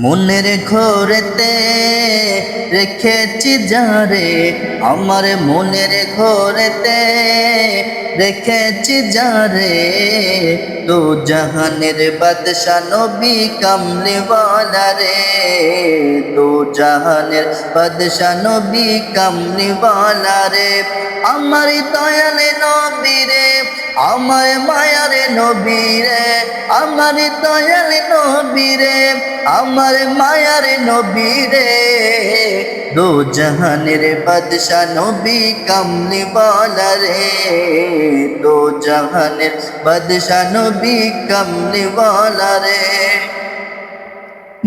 মনের ঘরেতে রেখেছি যারে আমার মনের ঘরেতে রেখেছি যারে তো জাহানের বাদশা নবী কামলিওয়ালা রে। তো জাহানের বাদশা নবী কামলিওয়ালা রে। আমার দয়ালে রে আমার মায়ারে নবী রে আমার দয়ালে নবী রে আমার মায়ার নবী রে দো জাহানের বাদশা নবী কামলি রে দো জাহানের বাদশা নবী কামলি রে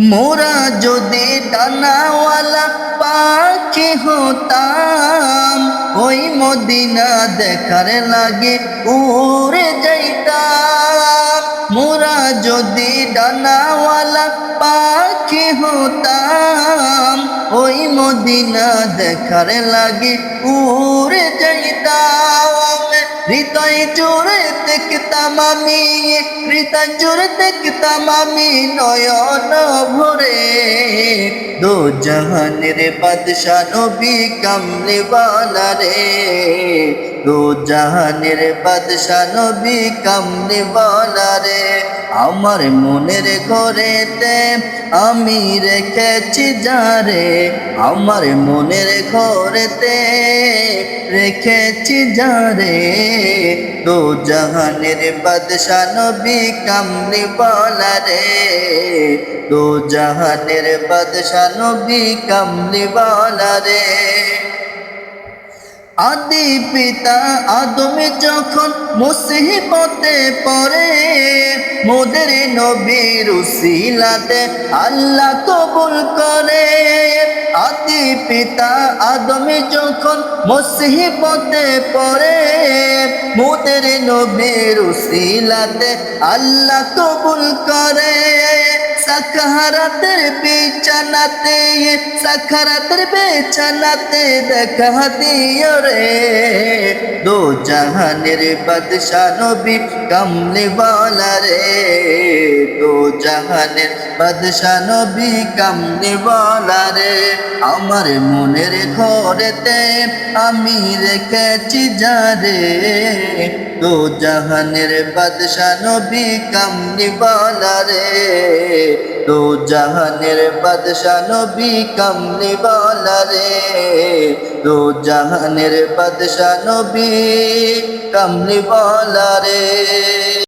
মোরা যদি ডানাওয়ালা পাখি হতাম ওই মদিনা দেখার লাগে, উড়ে যাইতাম। মোরা যদি ডানাওয়ালা পাখি হতাম, ওই মদিনা দেখার লাগে, উড়ে যাইতাম। হৃদয় জোরে দেখতাম আমি হৃদয় জোরে দেখতাম আমি নয়ন ভরে। দো জাহানের বাদশা নবী কামলে বালা রে। জাহানের বাদশা নবী কামলে বালা রে। আমার মনের ঘরেতে আমি রেখেছি যারে আমার মনের ঘরেতে রেখেছি যারে দো জাহানের বাদশা নবী কামলি বালা রে। দো জাহানের বাদশা নবী কামলি বালা রে। আদি পিতা আদম যখন মুসিবতে পড়ে, মোদের নবীর উসিলাতে আল্লাহ কবুল করে। আদি পিতা আদম যখন মুসিবতে পড়ে, মোদের নবীর উসিলাতে আল্লাহ কবুল করে। সাখারাতের বিছানাতে সাখারাতের বিছানাতে দেখা দিও রে। দো জাহানের বাদশা নবী কামলে বালা রে। দো জাহানের বাদশা নবী কামলে বালা রে। আমার মনের ঘরেতে আমি রেখেছি যারে দো জাহানের বাদশা নবী কামলি বালা রে। দো জাহানের বাদশা নবী কামলি বালা রে। তো জাহানের বাদশা নবী কামলি বালা রে।